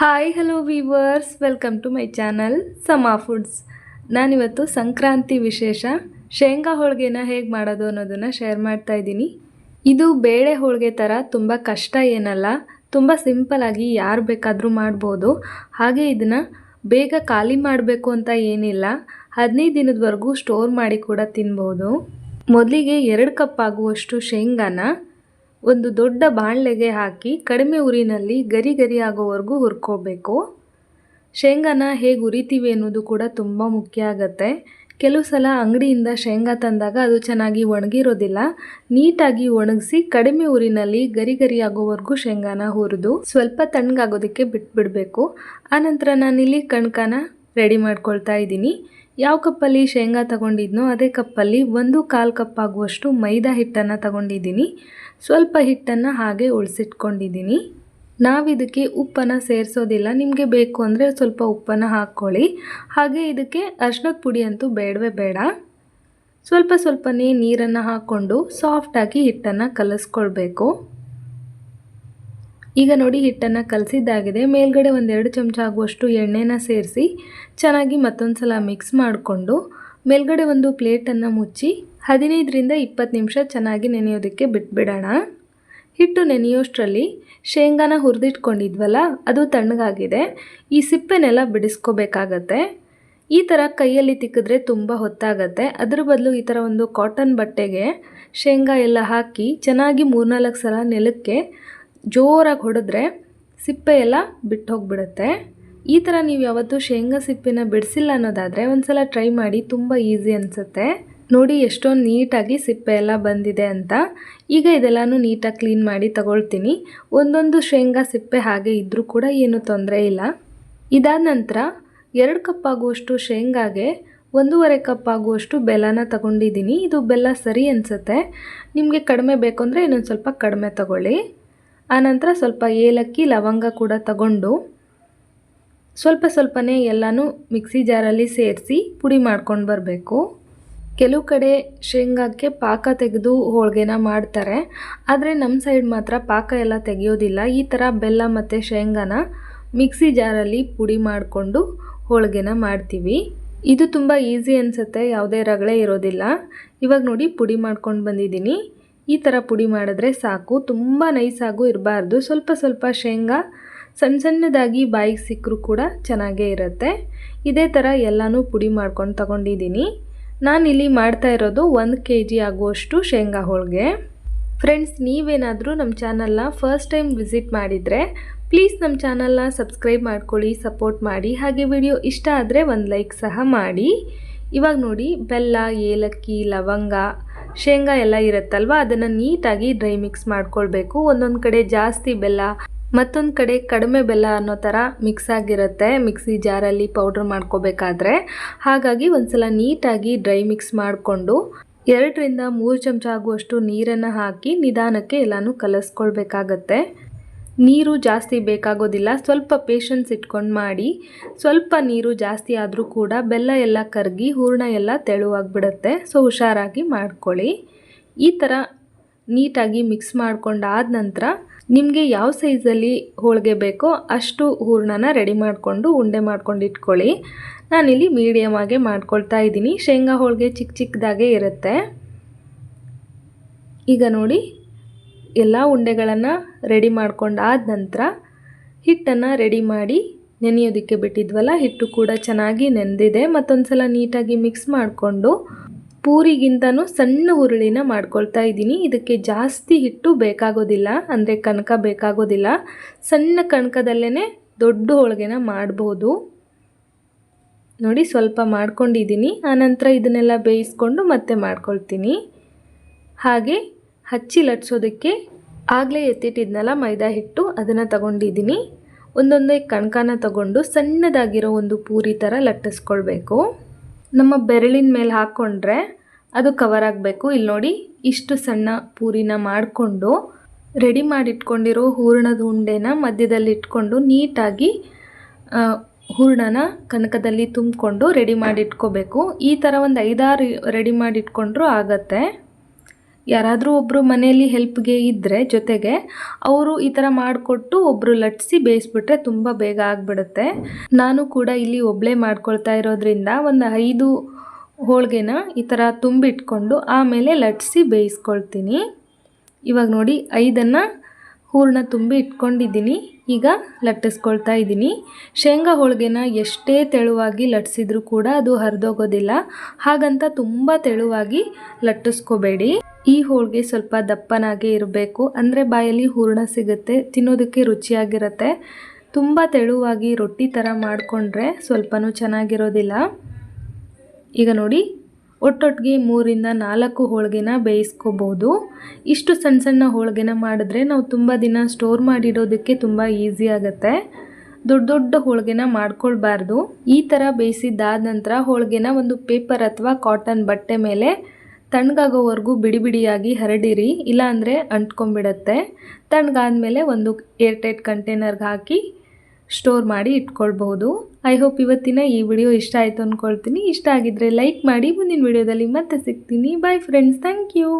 Hi hello viewers welcome to my channel Sama foods ನಾನಿವತ್ತು ಸಂಕ್ರಾಂತಿ ವಿಶೇಷ. ಶೇಂಗಾ ಹೋಳಿಗೆನ ಹೇಗೆ ಮಾಡೋದು ಅನ್ನೋದನ್ನು ಶೇರ್ ಮಾಡ್ತಾ ಇದ್ದೀನಿ. ಇದು ಬೇಳೆ ಹೋಳಿಗೆ ಥರ ತುಂಬ ಕಷ್ಟ ಏನಲ್ಲ, ತುಂಬ ಸಿಂಪಲಾಗಿ ಯಾರು ಬೇಕಾದರೂ ಮಾಡ್ಬೋದು. ಹಾಗೆ ಇದನ್ನು ಬೇಗ ಖಾಲಿ ಮಾಡಬೇಕು ಅಂತ ಏನಿಲ್ಲ, ಹದಿನೈದು ದಿನದವರೆಗೂ ಸ್ಟೋರ್ ಮಾಡಿ ಕೂಡ ತಿನ್ಬೋದು. ಮೊದಲಿಗೆ ಎರಡು ಕಪ್ ಆಗುವಷ್ಟು ಶೇಂಗಾನ ಒಂದು ದೊಡ್ಡ ಬಾಣಲೆಗೆ ಹಾಕಿ ಕಡಿಮೆ ಉರಿನಲ್ಲಿ ಗರಿ ಗರಿ ಹುರ್ಕೋಬೇಕು. ಶೇಂಗಾನ ಹೇಗೆ ಉರಿತೀವಿ ಅನ್ನೋದು ಕೂಡ ತುಂಬ ಮುಖ್ಯ ಆಗುತ್ತೆ. ಕೆಲವು ಸಲ ಅಂಗಡಿಯಿಂದ ಶೇಂಗಾ ತಂದಾಗ ಅದು ಚೆನ್ನಾಗಿ ಒಣಗಿರೋದಿಲ್ಲ. ನೀಟಾಗಿ ಒಣಗಿಸಿ ಕಡಿಮೆ ಉರಿನಲ್ಲಿ ಗರಿ ಗರಿ ಆಗೋವರೆಗೂ ಶೇಂಗಾನ ಹುರಿದು ಸ್ವಲ್ಪ ತಣ್ಣಗಾಗೋದಕ್ಕೆ ಬಿಟ್ಬಿಡಬೇಕು. ಆನಂತರ ನಾನಿಲ್ಲಿ ಕಣ್ಕನ ರೆಡಿ ಮಾಡ್ಕೊಳ್ತಾ ಇದ್ದೀನಿ. ಯಾವ ಕಪ್ಪಲ್ಲಿ ಶೇಂಗಾ ತಗೊಂಡಿದ್ನೋ ಅದೇ ಕಪ್ಪಲ್ಲಿ ಒಂದು ಕಾಲು ಕಪ್ ಆಗುವಷ್ಟು ಮೈದಾ ಹಿಟ್ಟನ್ನು ತಗೊಂಡಿದ್ದೀನಿ. ಸ್ವಲ್ಪ ಹಿಟ್ಟನ್ನು ಹಾಗೆ ಉಳಿಸಿಟ್ಕೊಂಡಿದ್ದೀನಿ. ನಾವಿದಕ್ಕೆ ಉಪ್ಪನ್ನು ಸೇರಿಸೋದಿಲ್ಲ. ನಿಮಗೆ ಬೇಕು ಅಂದರೆ ಸ್ವಲ್ಪ ಉಪ್ಪನ್ನು ಹಾಕ್ಕೊಳ್ಳಿ. ಹಾಗೆ ಇದಕ್ಕೆ ಅರ್ಶಿನದ ಪುಡಿ ಅಂತೂ ಬೇಡವೇ ಬೇಡ. ಸ್ವಲ್ಪ ಸ್ವಲ್ಪನೇ ನೀರನ್ನು ಹಾಕ್ಕೊಂಡು ಸಾಫ್ಟಾಗಿ ಹಿಟ್ಟನ್ನು ಕಲಿಸ್ಕೊಳ್ಬೇಕು. ಈಗ ನೋಡಿ ಹಿಟ್ಟನ್ನು ಕಲಸಿದ್ದಾಗಿದೆ. ಮೇಲ್ಗಡೆ ಒಂದೆರಡು ಚಮಚ ಆಗುವಷ್ಟು ಎಣ್ಣೆನ ಸೇರಿಸಿ ಚೆನ್ನಾಗಿ ಮತ್ತೊಂದು ಸಲ ಮಿಕ್ಸ್ ಮಾಡಿಕೊಂಡು ಮೇಲ್ಗಡೆ ಒಂದು ಪ್ಲೇಟನ್ನು ಮುಚ್ಚಿ ಹದಿನೈದರಿಂದ ಇಪ್ಪತ್ತು ನಿಮಿಷ ಚೆನ್ನಾಗಿ ನೆನೆಯೋದಕ್ಕೆ ಬಿಟ್ಬಿಡೋಣ. ಹಿಟ್ಟು ನೆನೆಯೋಷ್ಟರಲ್ಲಿ ಶೇಂಗಾನ ಹುರಿದಿಟ್ಕೊಂಡಿದ್ವಲ್ಲ, ಅದು ತಣ್ಣಗಾಗಿದೆ. ಈ ಸಿಪ್ಪೆನೆಲ್ಲ ಬಿಡಿಸ್ಕೋಬೇಕಾಗತ್ತೆ. ಈ ಥರ ಕೈಯಲ್ಲಿ ತಿಕ್ಕಿದ್ರೆ ತುಂಬ ಹೊತ್ತಾಗತ್ತೆ. ಅದ್ರ ಬದಲು ಈ ಥರ ಒಂದು ಕಾಟನ್ ಬಟ್ಟೆಗೆ ಶೇಂಗಾ ಎಲ್ಲ ಹಾಕಿ ಚೆನ್ನಾಗಿ ಮೂರ್ನಾಲ್ಕು ಸಲ ನೆಲಕ್ಕೆ ಜೋರಾಗಿ ಹೊಡೆದ್ರೆ ಸಿಪ್ಪೆ ಎಲ್ಲ ಬಿಟ್ಟು ಹೋಗ್ಬಿಡುತ್ತೆ ಈ ಥರ ನೀವು ಯಾವತ್ತೂ ಶೇಂಗಾ ಸಿಪ್ಪೆನ ಬಿಡಿಸಿಲ್ಲ ಅನ್ನೋದಾದರೆ ಒಂದು ಸಲ ಟ್ರೈ ಮಾಡಿ, ತುಂಬ ಈಸಿ ಅನಿಸುತ್ತೆ. ನೋಡಿ ಎಷ್ಟೊಂದು ನೀಟಾಗಿ ಸಿಪ್ಪೆ ಎಲ್ಲ ಬಂದಿದೆ ಅಂತ. ಈಗ ಇದೆಲ್ಲನೂ ನೀಟಾಗಿ ಕ್ಲೀನ್ ಮಾಡಿ ತಗೊಳ್ತೀನಿ. ಒಂದೊಂದು ಶೇಂಗಾ ಸಿಪ್ಪೆ ಹಾಗೆ ಇದ್ದರೂ ಕೂಡ ಏನು ತೊಂದರೆ ಇಲ್ಲ. ಇದಾದ ನಂತರ ಎರಡು ಕಪ್ ಆಗುವಷ್ಟು ಶೇಂಗಾಗೆ ಒಂದೂವರೆ ಕಪ್ ಆಗುವಷ್ಟು ಬೆಲ್ಲನ ತಗೊಂಡಿದ್ದೀನಿ ಇದು ಬೆಲ್ಲ ಸರಿ ಅನಿಸುತ್ತೆ. ನಿಮಗೆ ಕಡಿಮೆ ಬೇಕು ಅಂದರೆ ಇನ್ನೊಂದು ಸ್ವಲ್ಪ ಕಡಿಮೆ ತಗೊಳ್ಳಿ. ಆನಂತರ ಸ್ವಲ್ಪ ಏಲಕ್ಕಿ ಲವಂಗ ಕೂಡ ತಗೊಂಡು ಸ್ವಲ್ಪ ಸ್ವಲ್ಪನೇ ಎಲ್ಲನೂ ಮಿಕ್ಸಿ ಜಾರಲ್ಲಿ ಸೇರಿಸಿ ಪುಡಿ ಮಾಡ್ಕೊಂಡು ಬರಬೇಕು. ಕೆಲವು ಕಡೆ ಶೇಂಗಾಕ್ಕೆ ಪಾಕ ತೆಗೆದು ಹೋಳಿಗೆನ ಮಾಡ್ತಾರೆ. ಆದರೆ ನಮ್ಮ ಸೈಡ್ ಮಾತ್ರ ಪಾಕ ಎಲ್ಲ ತೆಗೆಯೋದಿಲ್ಲ. ಈ ಥರ ಬೆಲ್ಲ ಮತ್ತು ಶೇಂಗಾನ ಮಿಕ್ಸಿ ಜಾರಲ್ಲಿ ಪುಡಿ ಮಾಡಿಕೊಂಡು ಹೋಳಿಗೆನ ಮಾಡ್ತೀವಿ. ಇದು ತುಂಬ ಈಸಿ ಅನಿಸುತ್ತೆ. ಯಾವುದೇ ರಗಳೆ ಇರೋದಿಲ್ಲ. ಇವಾಗ ನೋಡಿ ಪುಡಿ ಮಾಡ್ಕೊಂಡು ಬಂದಿದ್ದೀನಿ. ಈ ಥರ ಪುಡಿ ಮಾಡಿದ್ರೆ ಸಾಕು. ತುಂಬ ನೈಸಾಗೂ ಇರಬಾರ್ದು. ಸ್ವಲ್ಪ ಸ್ವಲ್ಪ ಶೇಂಗಾ ಸಣ್ಣ ಸಣ್ಣದಾಗಿ ಬಾಯಿಗೆ ಸಿಕ್ಕರೂ ಕೂಡ ಚೆನ್ನಾಗೇ ಇರುತ್ತೆ. ಇದೇ ಥರ ಎಲ್ಲನೂ ಪುಡಿ ಮಾಡ್ಕೊಂಡು ತಗೊಂಡಿದ್ದೀನಿ ನಾನಿಲ್ಲಿ ಮಾಡ್ತಾ ಇರೋದು ಒಂದು ಕೆ ಜಿ ಆಗುವಷ್ಟು ಶೇಂಗಾ ಹೋಳಿಗೆ. ಫ್ರೆಂಡ್ಸ್ ನೀವೇನಾದರೂ ನಮ್ಮ ಚಾನಲ್ನ ಫಸ್ಟ್ ಟೈಮ್ ವಿಸಿಟ್ ಮಾಡಿದರೆ ಪ್ಲೀಸ್ ನಮ್ಮ ಚಾನಲ್ನ ಸಬ್ಸ್ಕ್ರೈಬ್ ಮಾಡ್ಕೊಳ್ಳಿ ಸಪೋರ್ಟ್ ಮಾಡಿ. ಹಾಗೆ ವಿಡಿಯೋ ಇಷ್ಟ ಆದರೆ ಒಂದು ಲೈಕ್ ಸಹ ಮಾಡಿ. ಇವಾಗ ನೋಡಿ ಬೆಲ್ಲ, ಏಲಕ್ಕಿ, ಲವಂಗ ಶೇಂಗಾ ಎಲ್ಲ ಇರುತ್ತಲ್ವ? ಅದನ್ನು ನೀಟಾಗಿ ಡ್ರೈ ಮಿಕ್ಸ್ ಮಾಡ್ಕೊಳ್ಬೇಕು. ಒಂದೊಂದು ಕಡೆ ಜಾಸ್ತಿ ಬೆಲ್ಲ, ಮತ್ತೊಂದು ಕಡೆ ಕಡಿಮೆ ಬೆಲ್ಲ ಅನ್ನೋ ಥರ ಮಿಕ್ಸ್ ಆಗಿರುತ್ತೆ. ಮಿಕ್ಸಿ ಜಾರಲ್ಲಿ ಪೌಡ್ರ್ ಮಾಡ್ಕೋಬೇಕಾದ್ರೆ. ಹಾಗಾಗಿ ಒಂದ್ಸಲ ನೀಟಾಗಿ ಡ್ರೈ ಮಿಕ್ಸ್ ಮಾಡಿಕೊಂಡು ಎರಡರಿಂದ ಮೂರು ಚಮಚ ಆಗುವಷ್ಟು ನೀರನ್ನು ಹಾಕಿ ನಿಧಾನಕ್ಕೆ ಎಲ್ಲನೂ ಕಲಿಸ್ಕೊಳ್ಬೇಕಾಗತ್ತೆ. ನೀರು ಜಾಸ್ತಿ ಬೇಕಾಗೋದಿಲ್ಲ, ಸ್ವಲ್ಪ ಪೇಷನ್ಸ್ ಇಟ್ಕೊಂಡು ಮಾಡಿ. ಸ್ವಲ್ಪ ನೀರು ಜಾಸ್ತಿ ಆದರೂ ಕೂಡ ಬೆಲ್ಲ ಎಲ್ಲ ಕರಗಿ ಹೂರ್ಣ ಎಲ್ಲ ತೆಳುವಾಗಿಬಿಡುತ್ತೆ ಸೊ ಹುಷಾರಾಗಿ ಮಾಡ್ಕೊಳ್ಳಿ. ಈ ಥರ ನೀಟಾಗಿ ಮಿಕ್ಸ್ ಮಾಡ್ಕೊಂಡಾದ ನಂತರ ನಿಮಗೆ ಯಾವ ಸೈಜಲ್ಲಿ ಹೋಳಿಗೆ ಬೇಕೋ ಅಷ್ಟು ಹೂರ್ಣನ ರೆಡಿ ಮಾಡಿಕೊಂಡು ಉಂಡೆ ಮಾಡ್ಕೊಂಡು ಇಟ್ಕೊಳ್ಳಿ. ನಾನಿಲ್ಲಿ ಮೀಡಿಯಮ್ ಆಗಿ ಮಾಡ್ಕೊಳ್ತಾ ಇದ್ದೀನಿ. ಶೇಂಗಾ ಹೋಳಿಗೆ ಚಿಕ್ಕ ಚಿಕ್ಕದಾಗೆ ಇರುತ್ತೆ. ಈಗ ನೋಡಿ ಎಲ್ಲ ಉಂಡೆಗಳನ್ನು ರೆಡಿ ಮಾಡ್ಕೊಂಡಾದ ನಂತರ ಹಿಟ್ಟನ್ನು ರೆಡಿ ಮಾಡಿ ನೆನೆಯೋದಕ್ಕೆ ಬಿಟ್ಟಿದ್ವಲ್ಲ, ಹಿಟ್ಟು ಕೂಡ ಚೆನ್ನಾಗಿ ನೆನೆದಿದೆ ಮತ್ತೊಂದು ಸಲ ನೀಟಾಗಿ ಮಿಕ್ಸ್ ಮಾಡಿಕೊಂಡು ಪೂರಿಗಿಂತನೂ ಸಣ್ಣ ಹುರುಳಿನ ಮಾಡ್ಕೊಳ್ತಾ ಇದ್ದೀನಿ. ಇದಕ್ಕೆ ಜಾಸ್ತಿ ಹಿಟ್ಟು ಬೇಕಾಗೋದಿಲ್ಲ, ಅಂದರೆ ಕನಕ ಬೇಕಾಗೋದಿಲ್ಲ. ಸಣ್ಣ ಕಣಕದಲ್ಲೇ ದೊಡ್ಡ ಹೋಳಿಗೆನ ಮಾಡ್ಬೋದು. ನೋಡಿ, ಸ್ವಲ್ಪ ಮಾಡ್ಕೊಂಡಿದ್ದೀನಿ. ಆನಂತರ ಇದನ್ನೆಲ್ಲ ಬೇಯಿಸ್ಕೊಂಡು ಮತ್ತೆ ಮಾಡ್ಕೊಳ್ತೀನಿ. ಹಾಗೆ ಹಚ್ಚಿ ಲಟ್ಸೋದಕ್ಕೆ ಆಗಲೇ ಎತ್ತಿಟ್ಟಿದ್ನಲ್ಲ ಮೈದಾ ಹಿಟ್ಟು? ಅದನ್ನು ತಗೊಂಡಿದ್ದೀನಿ. ಒಂದೊಂದೇ ಕಣ್ಕನ ತಗೊಂಡು ಸಣ್ಣದಾಗಿರೋ ಒಂದು ಪೂರಿ ಥರ ಲಟ್ಟಿಸ್ಕೊಳ್ಬೇಕು. ನಮ್ಮ ಬೆರಳಿನ ಮೇಲೆ ಹಾಕ್ಕೊಂಡ್ರೆ ಅದು ಕವರ್ ಆಗಬೇಕು. ಇಲ್ಲಿ ನೋಡಿ, ಇಷ್ಟು ಸಣ್ಣ ಪೂರಿನ ಮಾಡಿಕೊಂಡು ರೆಡಿ ಮಾಡಿಟ್ಕೊಂಡಿರೋ ಹೂರಣದ ಉಂಡೆನ ಮಧ್ಯದಲ್ಲಿ ಇಟ್ಕೊಂಡು ನೀಟಾಗಿ ಹೂರಣನ ಕನಕದಲ್ಲಿ ತುಂಬಿಕೊಂಡು ರೆಡಿ ಮಾಡಿಟ್ಕೋಬೇಕು. ಈ ಥರ ಒಂದು ಐದಾರು ರೆಡಿ ಮಾಡಿಟ್ಕೊಂಡ್ರೂ ಆಗತ್ತೆ. ಯಾರಾದರೂ ಒಬ್ಬರು ಮನೆಯಲ್ಲಿ ಹೆಲ್ಪ್ಗೆ ಇದ್ದರೆ ಜೊತೆಗೆ ಅವರು ಈ ಥರ ಮಾಡಿಕೊಟ್ಟು ಒಬ್ಬರು ಲಟ್ಸಿ ಬೇಯಿಸ್ಬಿಟ್ರೆ ತುಂಬ ಬೇಗ ಆಗಿಬಿಡುತ್ತೆ. ನಾನು ಕೂಡ ಇಲ್ಲಿ ಒಬ್ಬಳೇ ಮಾಡ್ಕೊಳ್ತಾ ಇರೋದ್ರಿಂದ ಒಂದು ಐದು ಹೋಳಿಗೆನ ಈ ಥರ ತುಂಬಿಟ್ಕೊಂಡು ಆಮೇಲೆ ಲಟ್ಸಿ ಬೇಯಿಸ್ಕೊಳ್ತೀನಿ. ಇವಾಗ ನೋಡಿ ಐದನ್ನು ಹೂರಣ ತುಂಬಿ ಇಟ್ಕೊಂಡಿದ್ದೀನಿ. ಈಗ ಲಟ್ಟಿಸ್ಕೊಳ್ತಾ ಇದ್ದೀನಿ. ಶೇಂಗಾ ಹೋಳಿಗೆನ ಎಷ್ಟೇ ತೆಳುವಾಗಿ ಲಟ್ಸಿದ್ರೂ ಕೂಡ ಅದು ಹರಿದೋಗೋದಿಲ್ಲ. ಹಾಗಂತ ತುಂಬ ತೆಳುವಾಗಿ ಲಟ್ಟಿಸ್ಕೋಬೇಡಿ. ಈ ಹೋಳಿಗೆ ಸ್ವಲ್ಪ ದಪ್ಪನಾಗೆ ಇರಬೇಕು. ಅಂದರೆ ಬಾಯಲ್ಲಿ ಹೂರ್ಣ ಸಿಗುತ್ತೆ, ತಿನ್ನೋದಕ್ಕೆ ರುಚಿಯಾಗಿರುತ್ತೆ. ತುಂಬ ತೆಳುವಾಗಿ ರೊಟ್ಟಿ ಥರ ಮಾಡಿಕೊಂಡ್ರೆ ಸ್ವಲ್ಪನೂ ಚೆನ್ನಾಗಿರೋದಿಲ್ಲ. ಈಗ ನೋಡಿ ಒಟ್ಟೊಟ್ಟಿಗೆ ಮೂರಿಂದ ನಾಲ್ಕು ಹೋಳಿಗೆನ ಬೇಯಿಸ್ಕೋಬೋದು. ಇಷ್ಟು ಸಣ್ಣ ಸಣ್ಣ ಹೋಳಿಗೆನ ಮಾಡಿದ್ರೆ ನಾವು ತುಂಬ ದಿನ ಸ್ಟೋರ್ ಮಾಡಿಡೋದಕ್ಕೆ ತುಂಬ ಈಸಿ ಆಗುತ್ತೆ. ದೊಡ್ಡ ದೊಡ್ಡ ಹೋಳಿಗೆನ ಮಾಡ್ಕೊಳ್ಬಾರ್ದು. ಈ ಥರ ಬೇಯಿಸಿದ್ದಾದ ನಂತರ ಹೋಳಿಗೆನ ಒಂದು ಪೇಪರ್ ಅಥವಾ ಕಾಟನ್ ಬಟ್ಟೆ ಮೇಲೆ ತಣ್ಣಗಾಗೋವರೆಗೂ ಬಿಡಿ ಬಿಡಿಯಾಗಿ ಹರಡಿರಿ, ಇಲ್ಲಾಂದರೆ ಅಂಟ್ಕೊಂಬಿಡತ್ತೆ ತಣ್ಣಗಾದ್ಮೇಲೆ ಒಂದು ಏರ್ಟೈಟ್ ಕಂಟೈನರ್ಗೆ ಹಾಕಿ ಸ್ಟೋರ್ ಮಾಡಿ ಇಟ್ಕೊಳ್ಬಹುದು. ಐ ಹೋಪ್ ಇವತ್ತಿನ ಈ ವಿಡಿಯೋ ಇಷ್ಟ ಆಯಿತು ಅಂದ್ಕೊಳ್ತೀನಿ ಇಷ್ಟ ಆಗಿದ್ದರೆ ಲೈಕ್ ಮಾಡಿ, ಮುಂದಿನ ವಿಡಿಯೋದಲ್ಲಿ ಮತ್ತೆ ಸಿಗ್ತೀನಿ. Bye friends thank you